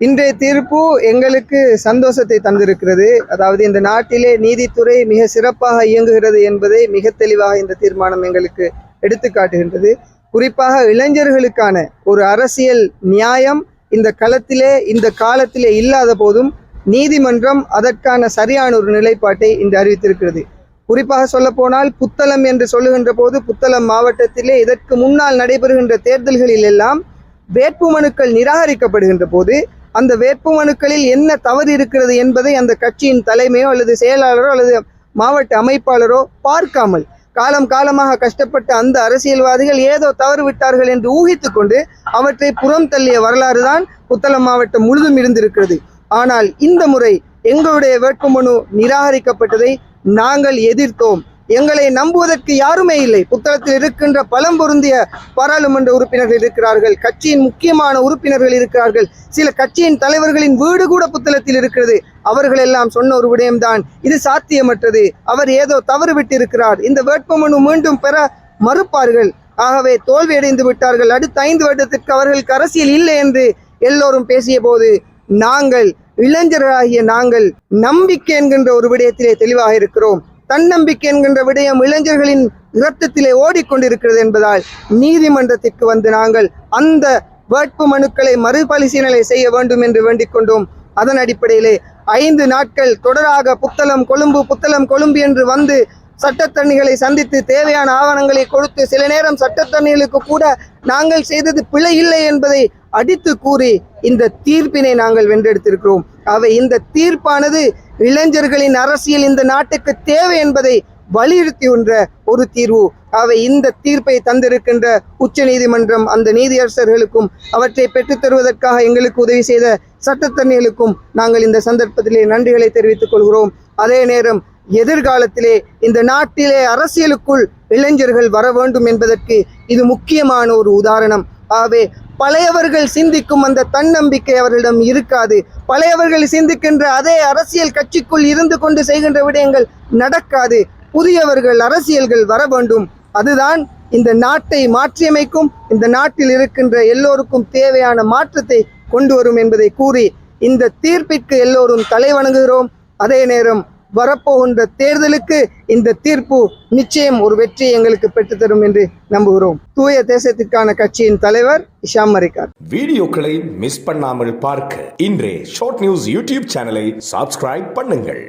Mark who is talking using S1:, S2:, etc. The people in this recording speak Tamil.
S1: இன்றைய தீர்ப்பு எங்களுக்கு சந்தோஷத்தை தந்திருக்கிறது. அதாவது இந்த நாட்டிலே நீதித்துறை மிக சிறப்பாக இயங்குகிறது என்பதை மிக தெளிவாக இந்த தீர்மானம் எங்களுக்கு எடுத்துக்காட்டுகின்றது குறிப்பாக இளைஞர்களுக்கான ஒரு அரசியல் நியாயம் இந்த களத்திலே இந்த காலத்திலே இல்லாத போதும் நீதிமன்றம் அதற்கான சரியான ஒரு நிலைப்பாட்டை இன்று அறிவித்திருக்கிறது. குறிப்பாக சொல்லப்போனால் புத்தளம் என்று சொல்லுகின்ற போது புத்தளம் மாவட்டத்திலே இதற்கு முன்னால் நடைபெறுகின்ற தேர்தல்களில் எல்லாம் வேட்புமனுக்கள் நிராகரிக்கப்படுகின்ற போது அந்த வேட்புமனுக்களில் என்ன தவறு இருக்கிறது என்பதை அந்த கட்சியின் தலைமையோ அல்லது செயலாளரோ அல்லது மாவட்ட அமைப்பாளரோ பார்க்காமல் காலம் காலமாக கஷ்டப்பட்ட அந்த அரசியல்வாதிகள் ஏதோ தவறு விட்டார்கள் என்று ஊகித்துக்கொண்டு அவற்றை புறம் தள்ளிய வரலாறு தான் புத்தளம் மாவட்டம் முழுதும் இருந்திருக்கிறது. ஆனால் இந்த முறை எங்களுடைய வேட்புமனு நிராகரிக்கப்பட்டதை நாங்கள் எதிர்த்தோம். எங்களை நம்புவதற்கு யாருமே இல்லை. புத்தளத்தில் இருக்கின்ற பலம் பொருந்திய பாராளுமன்ற உறுப்பினர்கள் இருக்கிறார்கள். கட்சியின் முக்கியமான உறுப்பினர்கள் இருக்கிறார்கள். சில கட்சியின் தலைவர்களின் வீடு கூட புத்தளத்தில் இருக்கிறது. அவர்கள் எல்லாம் சொன்ன ஒரு விடயம்தான். இது சாத்தியமற்றது. அவர் ஏதோ தவறு விட்டிருக்கிறார். இந்த வேட்புமனு மீண்டும் பெற மறுப்பார்கள். ஆகவே தோல்வியடைந்து விட்டார்கள். அடுத்த ஐந்து வருடத்திற்கு அவர்களுக்கு அரசியல் இல்லை என்று எல்லோரும் பேசிய போது நாங்கள் இளைஞர்களாகிய நாங்கள் நம்பிக்கை என்கின்ற ஒரு விடயத்திலே தெளிவாக இருக்கிறோம். தன்னம்பிக்கை என்கின்ற விடயம் இளைஞர்களின் இரத்தத்திலே ஓடிக்கொண்டிருக்கிறது என்பதால் நீதிமன்றத்திற்கு வந்து நாங்கள் அந்த வேட்பு மனுக்களை மறுபரிசீலனை செய்ய வேண்டும் என்று வேண்டிக் கொண்டோம். அதன் அடிப்படையிலே ஐந்து நாட்கள் தொடராக புத்தளம் கொழும்பு புத்தளம் கொழும்பு என்று வந்து சட்டத்தரணிகளை சந்தித்து தேவையான ஆவணங்களை கொடுத்து சில நேரம் சட்டத்தரணிகளுக்கு கூட நாங்கள் செய்தது பிழை இல்லை என்பதை அடித்து கூறி இந்த தீர்ப்பினை நாங்கள் வென்றெடுத்திருக்கிறோம். அவை இந்த தீர்ப்பானது இளைஞர்களின் அரசியல் இந்த நாட்டுக்கு தேவை என்பதை வலியுறுத்தியுன்ற ஒரு தீர்வு. அவை இந்த தீர்ப்பை தந்திருக்கின்ற உச்ச நீதிமன்றம் அந்த நீதியரசர்களுக்கும் அவற்றை பெற்றுத் தருவதற்காக எங்களுக்கு உதவி செய்த சட்டத்தரணிகளுக்கும் நாங்கள் இந்த சந்தர்ப்பத்திலே நன்றிகளை தெரிவித்துக் கொள்கிறோம். அதே நேரம் எதிர்காலத்திலே இந்த நாட்டிலே அரசியலுக்குள் இளைஞர்கள் வர வேண்டும் என்பதற்கு இது முக்கியமான ஒரு உதாரணம். ஆகவே பழையவர்கள் சிந்திக்கும் அந்த தன்னம்பிக்கை அவர்களிடம் இருக்காது. பழையவர்கள் சிந்திக்கின்ற அதே அரசியல் கட்சிக்குள் இருந்து கொண்டு செய்கின்ற விடயங்கள் நடக்காது. புதியவர்கள் அரசியல்கள் வர வேண்டும். அதுதான் இந்த நாட்டை மாற்றியமைக்கும் இந்த நாட்டில் இருக்கின்ற எல்லோருக்கும் தேவையான மாற்றத்தை கொண்டு வரும் என்பதை கூறி இந்த தீர்ப்பிற்கு எல்லோரும் தலைவணங்குகிறோம் அதே நேரம் வரப்போகின்ற தேர்தலுக்கு இந்த தீர்ப்பு நிச்சயம் ஒரு வெற்றி எங்களுக்கு பெற்றுத்தரும் என்று நம்புகிறோம். தூய தேசத்திற்கான கட்சியின் தலைவர் இஷாம் மரிக்கார்
S2: வீடியோக்களை மிஸ் பண்ணாமல் பார்க்க இன்றே ஷார்ட் நியூஸ் யூடியூப் சேனலை சப்ஸ்கிரைப் பண்ணுங்கள்.